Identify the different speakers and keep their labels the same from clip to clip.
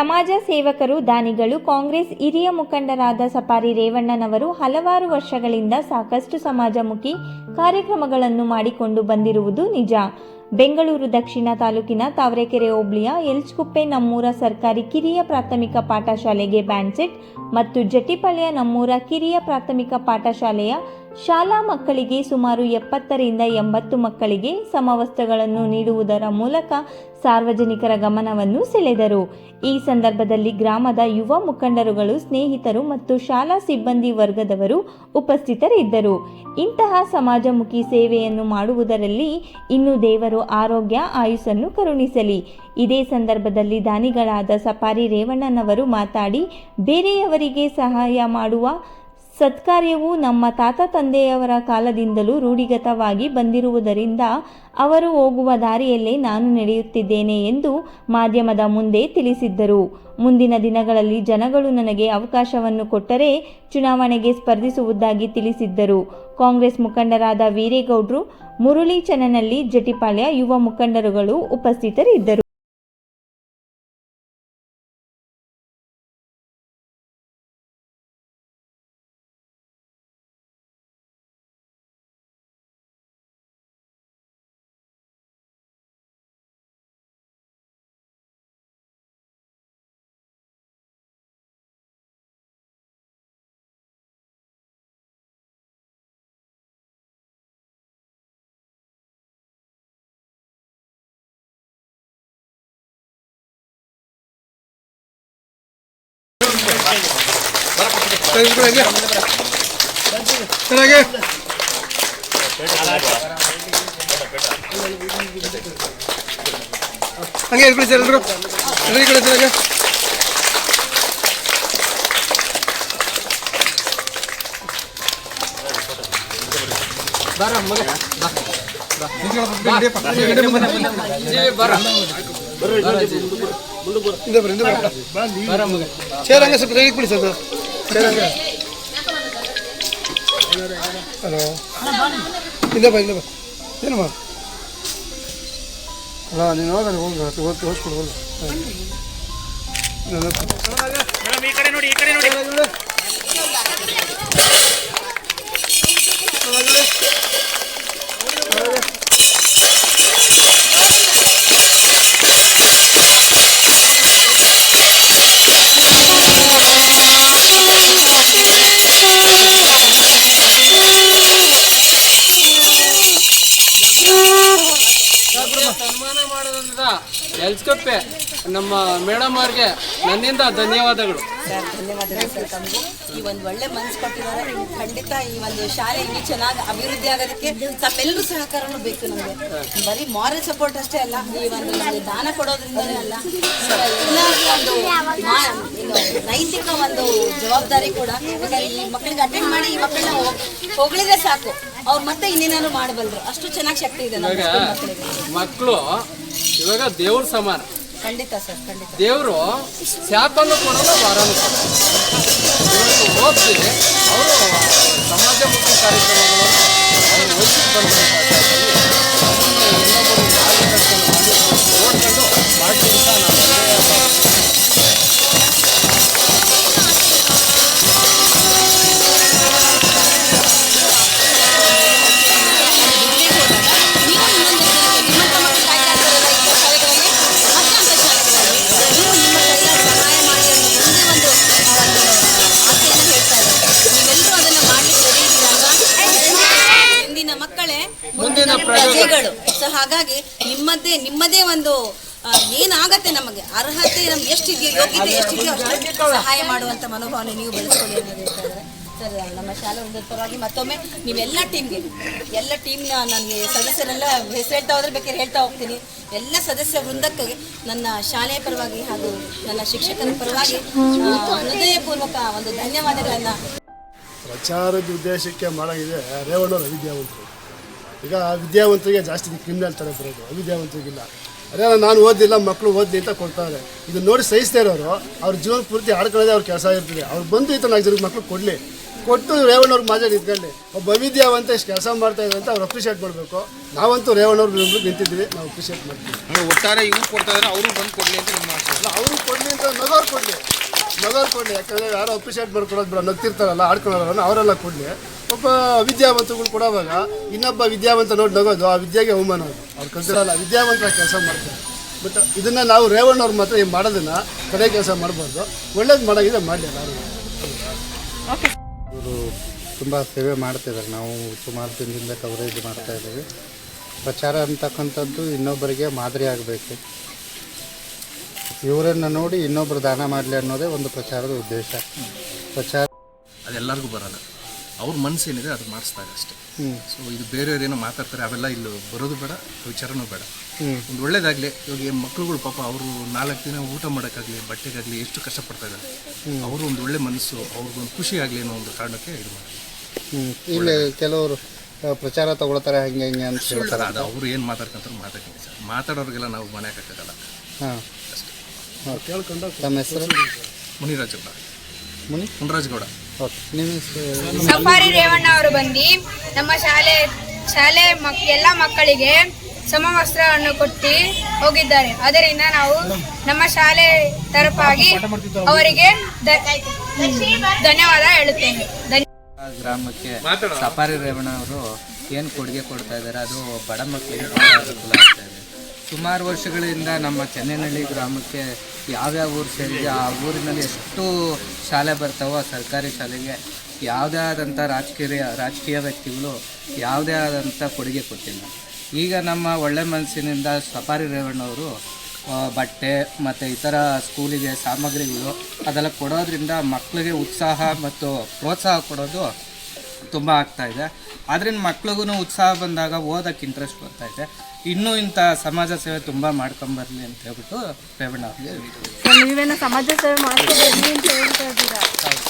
Speaker 1: ಸಮಾಜ ಸೇವಕರು, ದಾನಿಗಳು, ಕಾಂಗ್ರೆಸ್ ಹಿರಿಯ ಮುಖಂಡರಾದ ಸಪಾರಿ ರೇವಣ್ಣನವರು ಹಲವಾರು ವರ್ಷಗಳಿಂದ ಸಾಕಷ್ಟು ಸಮಾಜಮುಖಿ ಕಾರ್ಯಕ್ರಮಗಳನ್ನು ಮಾಡಿಕೊಂಡು ಬಂದಿರುವುದು ನಿಜ. ಬೆಂಗಳೂರು ದಕ್ಷಿಣ ತಾಲೂಕಿನ ತಾವರೆಕೆರೆ ಹೋಬಳಿಯ ಎಲ್ಚ್ಕುಪ್ಪೆ ನಮ್ಮೂರ ಸರ್ಕಾರಿ ಕಿರಿಯ ಪ್ರಾಥಮಿಕ ಪಾಠಶಾಲೆಗೆ ಬ್ಯಾಂಡ್ಸೆಟ್ ಮತ್ತು ಜಟ್ಟಿಪಾಳ್ಯ ನಮ್ಮೂರ ಕಿರಿಯ ಪ್ರಾಥಮಿಕ ಪಾಠಶಾಲೆಯ ಶಾಲಾ ಮಕ್ಕಳಿಗೆ ಸುಮಾರು ಎಪ್ಪತ್ತರಿಂದ ಎಂಬತ್ತು ಮಕ್ಕಳಿಗೆ ಸಮವಸ್ತ್ರಗಳನ್ನು ನೀಡುವುದರ ಮೂಲಕ ಸಾರ್ವಜನಿಕರ ಗಮನವನ್ನು ಸೆಳೆದರು. ಈ ಸಂದರ್ಭದಲ್ಲಿ ಗ್ರಾಮದ ಯುವ ಮುಖಂಡರುಗಳು, ಸ್ನೇಹಿತರು ಮತ್ತು ಶಾಲಾ ಸಿಬ್ಬಂದಿ ವರ್ಗದವರು ಉಪಸ್ಥಿತರಿದ್ದರು. ಇಂತಹ ಸಮಾಜಮುಖಿ ಸೇವೆಯನ್ನು ಮಾಡುವುದರಲ್ಲಿ ಇನ್ನು ದೇವರು ಆರೋಗ್ಯ ಆಯುಸ್ಸನ್ನು ಕರುಣಿಸಲಿ. ಇದೇ ಸಂದರ್ಭದಲ್ಲಿ ದಾನಿಗಳಾದ ಸಪಾರಿ ರೇವಣ್ಣನವರು ಮಾತಾಡಿ ಬೇರೆಯವರಿಗೆ ಸಹಾಯ ಮಾಡುವ ಸತ್ಕಾರ್ಯವು ನಮ್ಮ ತಾತ ತಂದೆಯವರ ಕಾಲದಿಂದಲೂ ರೂಢಿಗತವಾಗಿ ಬಂದಿರುವುದರಿಂದ ಅವರು ಹೋಗುವ ದಾರಿಯಲ್ಲೇ ನಾನು ನಡೆಯುತ್ತಿದ್ದೇನೆ ಎಂದು ಮಾಧ್ಯಮದ ಮುಂದೆ ತಿಳಿಸಿದ್ದರು. ಮುಂದಿನ ದಿನಗಳಲ್ಲಿ ಜನಗಳು ನನಗೆ ಅವಕಾಶವನ್ನು ಕೊಟ್ಟರೆ ಚುನಾವಣೆಗೆ ಸ್ಪರ್ಧಿಸುವುದಾಗಿ ತಿಳಿಸಿದ್ದರು. ಕಾಂಗ್ರೆಸ್ ಮುಖಂಡರಾದ ವೀರೇಗೌಡರು ಮುರುಳಿ ಚನ್ನನಲ್ಲಿ ಜಟಿಪಾಳ್ಯ ಯುವ ಮುಖಂಡರುಗಳು ಉಪಸ್ಥಿತರಿದ್ದರು.
Speaker 2: ಚೆನ್ನಾಗಿ ಹಂಗೆ ಇರ್ಬಿಡಿ ಸರ್ ಎಲ್ಲರೂ ಎಲ್ಲರೂ ಈ ಕಡೆ ಚೆನ್ನಾಗಿ ಬಾರ ಮಗ ಬಾ ಬಾ ನಡಿಯಪ್ಪ ನಡಿ ಮುಂದೆ ಹಿಂದೆ ಬರ್ರಿ ಹಿಂದೆ ಬರ್ರಿ ಚೇರ್ ಹಂಗೆ ಸ್ವಲ್ಪ ತೆಗಿಕ್ ಬಿಡಿ ಸರ್ ಚೇರ್ ಹಂಗೆ ಹಲೋ ಹಿಂದೆ ಬಾ ಹಿಂದೆ ಬಾ ಏನಮ್ಮ ಅಲ್ಲ ನೀನು ಹೋಗ ಹೋಗ ಓದ್ತು ಓದ್ಕೊಡು ಹೋಗ
Speaker 3: ಮೇಡಮ್ ಈ ಕಡೆ ನೋಡಿ ಈ ಕಡೆ ನೋಡಿ
Speaker 4: ಸನ್ಮಾನ ಎಲ್ಸ್ಕಪ್ಪೆ ನಮ್ಮ ಮೇಡಮ್ ಅವ್ರಿಗೆ ನನ್ನಿಂದ ಧನ್ಯವಾದಗಳು.
Speaker 5: ಸರ್ ಧನ್ಯವಾದಗಳು ಸರ್ ತಮಗೂ. ಈ ಒಂದು ಒಳ್ಳೆ ಮನಸ್ಸು ಕೊಟ್ಟಿದ್ದಾರೆ ಖಂಡಿತ ಈ ಒಂದು ಶಾಲೆ ಇಲ್ಲಿ ಚೆನ್ನಾಗಿ ಅಭಿವೃದ್ಧಿ ಆಗೋದಕ್ಕೆ ತಮ್ಮೆಲ್ಲರೂ ಸಹಕಾರನೂ ಬೇಕು ನಮಗೆ. ಬರೀ ಮಾರಲ್ ಸಪೋರ್ಟ್ ಅಷ್ಟೇ ಅಲ್ಲ ಈ ಒಂದು ನಮಗೆ ದಾನ ಕೊಡೋದ್ರಿಂದನೇ ಅಲ್ಲ. ಎಲ್ಲ ಒಂದು ನೈತಿಕ ಒಂದು ಜವಾಬ್ದಾರಿ ಕೂಡ ಈ ಮಕ್ಕಳಿಗೆ ಅಟೆಂಡ್ ಮಾಡಿ ಈ ಮಕ್ಕಳನ್ನ ಹೊಗಳಿದ್ರೆ ಸಾಕು. ಅವ್ರು ಮತ್ತೆ ಇನ್ನೇನಾದ್ರು ಮಾಡಬಲ್ಲರು ಅಷ್ಟು ಚೆನ್ನಾಗಿ ಶಕ್ತಿ ಇದೆ
Speaker 4: ಮಕ್ಕಳು ಇವಾಗ ದೇವ್ರ ಸಮಾನ.
Speaker 5: ಖಂಡಿತ ಸರ್ ಖಂಡಿತ.
Speaker 4: ದೇವರು ಶಾಪನ್ನು ಕೊಡಲ್ಲ ವಾರನು ಕೊಡಲ್ಲ ಇವತ್ತು ಓದಿಸಿ ಅವರು ಸಮಾಜಮುಖಿ ಕಾರ್ಯಕ್ರಮಗಳನ್ನು ಅವರು
Speaker 5: ಪ್ರಜೆಗಳು ಸೊ ಹಾಗಾಗಿ ನಿಮ್ಮದೇ ನಿಮ್ಮದೇ ಒಂದು ಏನಾಗತ್ತೆ ನಮಗೆ? ಅರ್ಹತೆ ನಮ್ಗೆ ಎಷ್ಟಿದೆಯೋ, ಯೋಗ್ಯತೆ ಎಷ್ಟಿದೆಯೋ ಅಷ್ಟು ಸಹಾಯ ಮಾಡುವಂತ ಮನೋಭಾವನೆ ನೀವು ಬೆಳೆಸ್ಕೊಳ್ಳಿ ಅಂತ ಹೇಳ್ತಾ ನಮ್ಮ ಶಾಲೆ ಒಂದು ಪರವಾಗಿ ಮತ್ತೊಮ್ಮೆ ನೀವೆಲ್ಲ ಟೀಮ್ಗೆ ಎಲ್ಲ ಟೀಮ್ನ ನನಗೆ ಸದಸ್ಯರೆಲ್ಲ ಹೆಸರು ಹೇಳ್ತಾ ಹೋದ್ರೆ ಬೇಕಾದ್ರೆ ಹೇಳ್ತಾ ಹೋಗ್ತೀನಿ. ಎಲ್ಲ ಸದಸ್ಯ ವೃಂದಕ್ಕೆ ನನ್ನ ಶಾಲೆಯ ಪರವಾಗಿ ಹಾಗೂ ನನ್ನ ಶಿಕ್ಷಕರ ಪರವಾಗಿ ಹೃದಯಪೂರ್ವಕ ಒಂದು ಧನ್ಯವಾದಗಳನ್ನು
Speaker 6: ಪ್ರಚಾರದ ಉದ್ದೇಶಕ್ಕೆ ಮಾಡಿದೆ ರೇವಣ್ಣ ಅವಿದ್ಯಾವಂತರು ಈಗ ವಿದ್ಯಾವಂತರಿಗೆ ಜಾಸ್ತಿ ಕ್ರಿಮಿನಲ್ ಥರ ಬರೋದು ಅವಿದ್ಯಾವಂತರಿಗಿಲ್ಲ ಅದೇ ನಾನು ಓದಿಲ್ಲ ಮಕ್ಕಳು ಓದಲಿ ಅಂತ ಕೊಡ್ತಾರೆ. ಇದು ನೋಡಿ ಸಹಿಸ್ತಾ ಇರೋರು ಅವ್ರ ಜೀವನ ಪೂರ್ತಿ ಆಡ್ಕೊಳ್ಳೋದೇ ಅವ್ರ ಕೆಲಸ ಇರ್ತದೆ. ಅವ್ರು ಬಂದು ಇತ್ತು ನಾಲ್ಕು ಜನಕ್ಕೆ ಮಕ್ಕಳು ಕೊಡಲಿ. ಕೊಟ್ಟು ರೇವಣ್ಣವ್ರಿಗೆ ಮಾಜೆ ನಿಂತ್ಕೊಳ್ಳಿ ಒಬ್ಬ ಅವಿದ್ಯಾವಂತ ಇಷ್ಟು ಕೆಲಸ ಮಾಡ್ತಾ ಇದ್ದಾರೆ ಅಂತ ಅವ್ರು ಅಪ್ರಿಷಿಯೇಟ್ ಮಾಡಬೇಕು. ನಾವಂತೂ ರೇವಣ್ಣವ್ರ ಬೆಂಬಲಿಗೆ ನಿಂತಿದ್ದೀವಿ ನಾವು ಅಪ್ರಿಷಿಯೇಟ್ ಮಾಡ್ತೀವಿ.
Speaker 4: ಒಟ್ಟಾರೆ ಇವ್ರು ಕೊಡ್ತಾ ಇದ್ದಾರೆ ಅವರು ಬಂದು ಕೊಡಲಿ ಅಂತ ನಿಮ್ಮ
Speaker 6: ಅಲ್ಲ ಅವರು ಕೊಡಲಿ ಅಂತ ನಗೋರು ಕೊಡಲಿ. ನಗೋರು ಕೊಡಲಿ ಯಾಕಂದರೆ ಯಾರೋ ಅಪ್ರಿಷಿಯೇಟ್ ಮಾಡ್ಕೊಡೋದು ಬಿಡ ನಗ್ತಿರ್ತಾರಲ್ಲ ಆಡ್ಕೊಳ್ಳೋರನ್ನ ಅವರೆಲ್ಲ ಕೊಡಲಿ. ಒಬ್ಬ ವಿದ್ಯಾವಂತಗಳು ಕೊಡುವಾಗ ಇನ್ನೊಬ್ಬ ವಿದ್ಯಾವಂತ ನೋಡಿ ನಗೋದು ಆ ವಿದ್ಯೆಗೆ ಅವಮಾನ ಅದು ಅವ್ರು ಕಲ್ತಿರಲ್ಲ ವಿದ್ಯಾವಂತರ ಕೆಲಸ ಮಾಡ್ತಾರೆ. ಬಟ್ ಇದನ್ನು ನಾವು ರೇವಣ್ಣವ್ರು ಮಾತ್ರ ಏನು ಮಾಡೋದನ್ನು ಕಡೆ ಕೆಲಸ ಮಾಡಬಾರ್ದು. ಒಳ್ಳೇದು ಮಾಡೋಗಿದೆ ಮಾಡಲಿ ಎಲ್ಲರೂ.
Speaker 7: ಇವರು ತುಂಬ ಸೇವೆ ಮಾಡ್ತಿದ್ದಾರೆ. ನಾವು ಸುಮಾರು ದಿನದಿಂದ ಕವರೇಜ್ ಮಾಡ್ತಾ ಇದ್ದೀವಿ. ಪ್ರಚಾರ ಅಂತಕ್ಕಂಥದ್ದು ಇನ್ನೊಬ್ಬರಿಗೆ ಮಾದರಿ ಆಗಬೇಕು. ಇವರನ್ನು ನೋಡಿ ಇನ್ನೊಬ್ಬರು ದಾನ ಮಾಡಲಿ ಅನ್ನೋದೇ ಒಂದು ಪ್ರಚಾರದ ಉದ್ದೇಶ. ಪ್ರಚಾರ
Speaker 8: ಅದೆಲ್ಲರಿಗೂ ಬರಲ್ಲ. ಅವ್ರ ಮನಸ್ಸೇನಿದೆ ಅದು ಮಾಡಿಸ್ತಾರೆ ಅಷ್ಟೇ. ಸೊ ಇದು ಬೇರೆಯವ್ರು ಏನೋ ಮಾತಾಡ್ತಾರೆ ಅವೆಲ್ಲ ಇಲ್ಲಿ ಬರೋದು ಬೇಡ ವಿಚಾರನೂ ಬೇಡ. ಒಂದು ಒಳ್ಳೇದಾಗಲಿ ಇವಾಗ ಏನು ಮಕ್ಳುಗಳು ಪಾಪ ಅವರು ನಾಲ್ಕು ದಿನ ಊಟ ಮಾಡೋಕ್ಕಾಗಲಿ ಬಟ್ಟೆಗಾಗಲಿ ಎಷ್ಟು ಕಷ್ಟಪಡ್ತಾ ಇದ್ದಾರೆ ಅವರು ಒಂದು ಒಳ್ಳೆ ಮನಸ್ಸು ಅವ್ರಿಗೊಂದು ಖುಷಿ ಆಗಲಿ ಅನ್ನೋ ಒಂದು ಕಾರಣಕ್ಕೆ ಇದು ಮಾಡಿ
Speaker 7: ಇಲ್ಲಿ ಕೆಲವರು ಪ್ರಚಾರ ತಗೊಳ್ತಾರೆ ಹಂಗೆ ಹಿಂಗೆ ಅಂತ ಹೇಳ್ತಾರೆ.
Speaker 8: ಅದು ಅವರು ಏನು ಮಾತಾಡ್ಕೊಂತಾರೆ ಮಾತಾಡ್ತೀನಿ ಸರ್. ಮಾತಾಡೋರಿಗೆಲ್ಲ ನಾವು ಮನೆ ಹಾಕೋಕ್ಕಾಗಲ್ಲ.
Speaker 7: ಹಾಂ.
Speaker 6: ಕೇಳ್ಕೊಂಡು
Speaker 7: ತಮ್ಮ ಹೆಸರು?
Speaker 8: ಮುನಿರಾಜಪ್ಪ ಗೌಡ
Speaker 7: ಮುನಿ?
Speaker 8: ಮುನಿರಾಜ್ ಗೌಡ
Speaker 9: ಸಫಾರಿ ರೇವಣ್ಣ ಅವರು ಬಂದು ನಮ್ಮ ಶಾಲೆ ಶಾಲೆ ಮಕ್ ಎಲ್ಲ ಮಕ್ಕಳಿಗೆ ಸಮವಸ್ತ್ರವನ್ನು ಕೊಟ್ಟು ಹೋಗಿದ್ದಾರೆ. ಅದರಿಂದ ನಾವು ನಮ್ಮ ಶಾಲೆ ತರಪಾಗಿ ಅವರಿಗೆ ಧನ್ಯವಾದ ಹೇಳುತ್ತೇನೆ.
Speaker 10: ಗ್ರಾಮಕ್ಕೆ ಸಫಾರಿ ರೇವಣ್ಣ ಅವರು ಏನು ಕೊಡುಗೆ ಕೊಡ್ತಾ ಇದ್ದಾರೆ ಅದು ಬಡ ಮಕ್ಕಳಿಗೆ ಭಾಳ ಅನುಕೂಲ ಆಗ್ತಾ ಇದೆ. ಸುಮಾರು ವರ್ಷಗಳಿಂದ ನಮ್ಮ ಚೆನ್ನೈನಹಳ್ಳಿ ಗ್ರಾಮಕ್ಕೆ ಯಾವ್ಯಾವ ಊರು ಸೇರಿದೆ, ಆ ಊರಿನಲ್ಲಿ ಎಷ್ಟು ಶಾಲೆ ಬರ್ತಾವೋ ಸರ್ಕಾರಿ ಶಾಲೆಗೆ ಯಾವುದೇ ಆದಂಥ ರಾಜಕೀಯ ರಾಜಕೀಯ ವ್ಯಕ್ತಿಗಳು ಯಾವುದೇ ಆದಂಥ ಕೊಡುಗೆ ಕೊಟ್ಟಿಲ್ಲ. ಈಗ ನಮ್ಮ ಒಳ್ಳೆ ಮನಸ್ಸಿನಿಂದ ಸಫಾರಿ ರೇವಣ್ಣವರು ಬಟ್ಟೆ ಮತ್ತು ಇತರ ಸ್ಕೂಲಿಗೆ ಸಾಮಗ್ರಿಗಳು ಅದೆಲ್ಲ ಕೊಡೋದ್ರಿಂದ ಮಕ್ಕಳಿಗೆ ಉತ್ಸಾಹ ಮತ್ತು ಪ್ರೋತ್ಸಾಹ ಕೊಡೋದು ತುಂಬ ಆಗ್ತಾ ಇದೆ. ಅದರಿಂದ ಮಕ್ಳಿಗೂ ಉತ್ಸಾಹ ಬಂದಾಗ ಓದಕ್ಕೆ ಇಂಟ್ರೆಸ್ಟ್ ಬರ್ತಾ ಇದೆ. ಇನ್ನೂ ಇಂಥ ಸಮಾಜ ಸೇವೆ ತುಂಬ ಮಾಡ್ಕೊಂಬರ್ಲಿ ಅಂತ ಹೇಳ್ಬಿಟ್ಟು ರೇವಣ್ಣ ಅವ್ರಿಗೆ.
Speaker 9: ನೀವೇನೋ ಸಮಾಜ ಸೇವೆ ಮಾಡ್ತಾ ಅಂತ ಹೇಳ್ತಾ ಇದ್ದೀರಾ?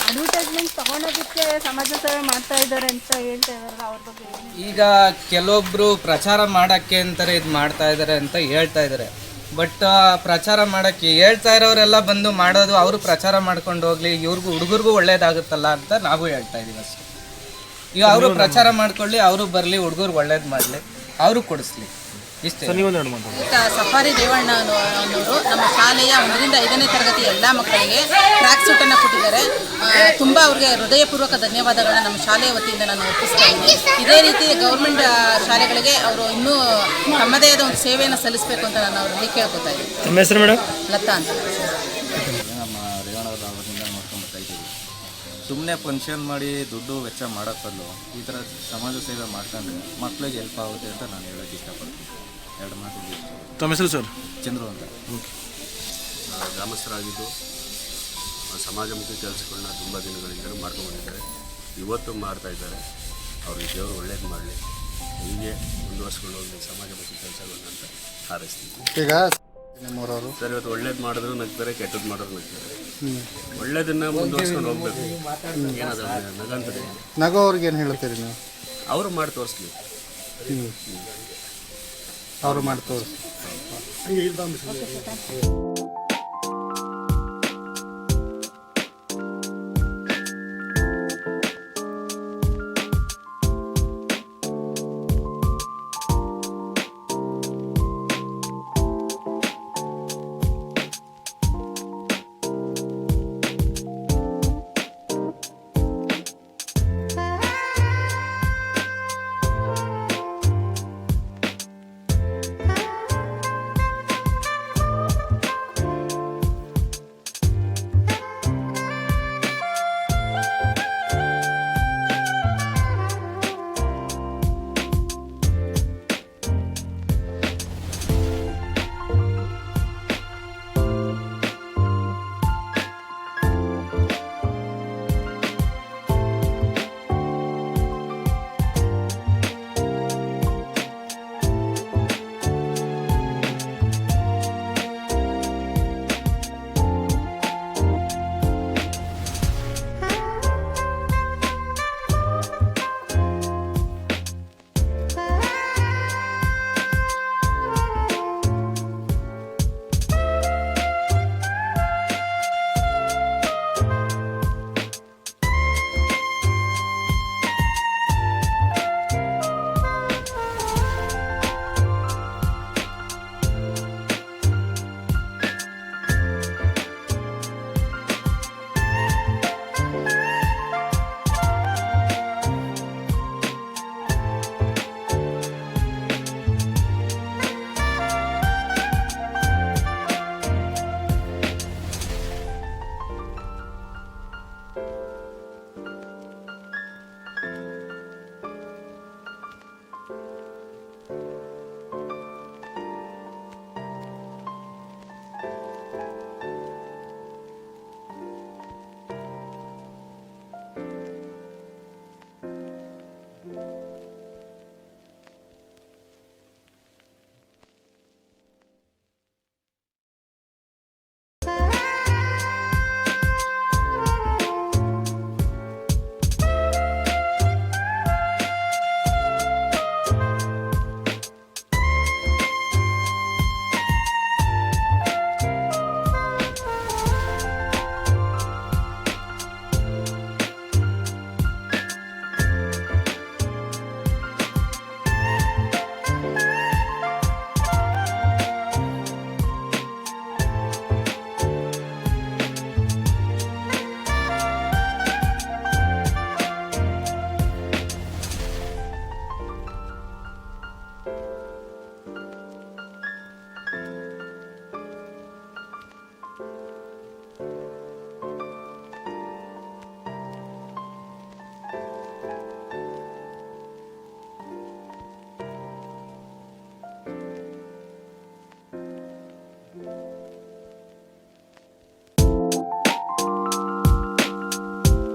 Speaker 9: ಅಡ್ವರ್ಟೈಸ್ಮೆಂಟ್ ತಗೊಳೋದಕ್ಕೆ ಸಮಾಜ ಸೇವೆ ಮಾಡ್ತಾ ಇದ್ದಾರೆ ಅಂತ ಹೇಳ್ತಾ ಇದಾರಲ್ಲ ಅವ್ರ ಬಗ್ಗೆ
Speaker 10: ಈಗ ಕೆಲವೊಬ್ಬರು ಪ್ರಚಾರ ಮಾಡೋಕ್ಕೆ ಅಂತಾರೆ ಇದು ಮಾಡ್ತಾ ಇದ್ದಾರೆ ಅಂತ ಹೇಳ್ತಾ ಇದ್ದಾರೆ ಬಟ್ ಪ್ರಚಾರ ಮಾಡೋಕ್ಕೆ ಹೇಳ್ತಾ ಇರೋರೆಲ್ಲ ಬಂದು ಮಾಡೋದು ಅವರು ಪ್ರಚಾರ ಮಾಡ್ಕೊಂಡು ಹೋಗ್ಲಿ ಇವ್ರಿಗೂ ಹುಡುಗರಿಗೂ ಒಳ್ಳೇದಾಗುತ್ತಲ್ಲ ಅಂತ ನಾವು ಹೇಳ್ತಾ ಇದ್ದೀವಿ ಅಷ್ಟೇ. ಈಗ ಅವರು ಪ್ರಚಾರ ಮಾಡ್ಕೊಳ್ಳಿ ಅವರು ಬರಲಿ ಹುಡುಗರು ಒಳ್ಳೇದು ಮಾಡಲಿ ಅವರು ಕೊಡಿಸ್ಲಿ. ಇಷ್ಟೇ.
Speaker 5: ಸಫಾರಿ ರೇವಣ್ಣ ಅನ್ನೋ- ಅನ್ನೋರು ನಮ್ಮ ಶಾಲೆಯ ಒಂದರಿಂದ ಐದನೇ ತರಗತಿ ಎಲ್ಲ ಮಕ್ಕಳಿಗೆ ಟ್ರ್ಯಾಕ್ ಸೂಟ್ ಅನ್ನು ಕೊಟ್ಟಿದ್ದಾರೆ. ತುಂಬಾ ಅವ್ರಿಗೆ ಹೃದಯಪೂರ್ವಕ ಧನ್ಯವಾದಗಳನ್ನ ನಮ್ಮ ಶಾಲೆಯ ವತಿಯಿಂದ ನಾನು ಒಪ್ಪಿಸ್ತಾ ಇದ್ದೀನಿ. ಇದೇ ರೀತಿ ಗೌರ್ಮೆಂಟ್ ಶಾಲೆಗಳಿಗೆ ಅವರು ಇನ್ನೂ ತಮ್ಮದೇ ಆದ ಒಂದು ಸೇವೆಯನ್ನು ಸಲ್ಲಿಸಬೇಕು ಅಂತ ನಾನು ಅವರಲ್ಲಿ ಕೇಳ್ಕೊತಾ ಇದ್ದೀನಿ.
Speaker 3: ನಿಮ್ಮ ಹೆಸರು ಮೇಡಮ್?
Speaker 5: ಲತಾ ಅಂತ.
Speaker 10: ಸುಮ್ಮನೆ ಫಂಕ್ಷನ್ ಮಾಡಿ ದುಡ್ಡು ವೆಚ್ಚ ಮಾಡೋಕ್ಕೆ ಬದಲು ಈ ಥರ ಸಮಾಜ ಸೇವೆ ಮಾಡ್ಕೊಂಡ್ರೆ ಮಕ್ಕಳಿಗೆ ಹೆಲ್ಪ್ ಆಗುತ್ತೆ ಅಂತ ನಾನು ಹೇಳೋಕ್ಕೆ ಇಷ್ಟಪಡ್ತೀನಿ. ಎರಡು ಮಾತು
Speaker 3: ತಮ್ಮ ಹೆಸರು ಸರ್?
Speaker 10: ಚಂದ್ರು ಅಂತ.
Speaker 11: ಗ್ರಾಮಸ್ಥರಾಗಿದ್ದು ಆ, ಸಮಾಜಮುಖಿ ಕೆಲಸಗಳನ್ನ ತುಂಬ ದಿನಗಳಿಂದಲೂ ಮಾಡ್ಕೊಂಡ್ಬಂದಿದ್ದಾರೆ. ಇವತ್ತು ಮಾಡ್ತಾ ಇದ್ದಾರೆ. ಅವ್ರಿಗೆ ದೇವರು ಒಳ್ಳೇದು ಮಾಡಲಿ. ಹೀಗೆ ಮುಂದುವರ್ಸ್ಕೊಂಡು ಹೋಗಿ ಸಮಾಜಮುಖಿ ಕೆಲಸಗಳನ್ನ ಅಂತ ಹಾರೈಸ್ತೀನಿ.
Speaker 7: ಈಗ ನಿಮ್ಮೂರವರು.
Speaker 11: ಸರ್ ಇವತ್ತು ಒಳ್ಳೇದು ಮಾಡಿದ್ರು ನಗ್ತಾರೆ ಕೆಟ್ಟದ್ದು ಮಾಡಿದ್ರು ನಗ್ತಾರೆ. ಒಳ್ಳೇದನ್ನ ಮುಂದುವರ್ಸ್ಕೊಂಡು ಹೋಗ್ಬೇಕು. ಏನದ ನಗಂತದೆ
Speaker 7: ನಗೋ ಅವ್ರಿಗೆ ಏನು ಹೇಳ್ತೀರಿ ನೀವು?
Speaker 11: ಅವರು ಮಾಡಿ ತೋರಿಸ್ಲಿ.
Speaker 7: ಅವರು ಮಾಡಿ ತೋರಿಸಿ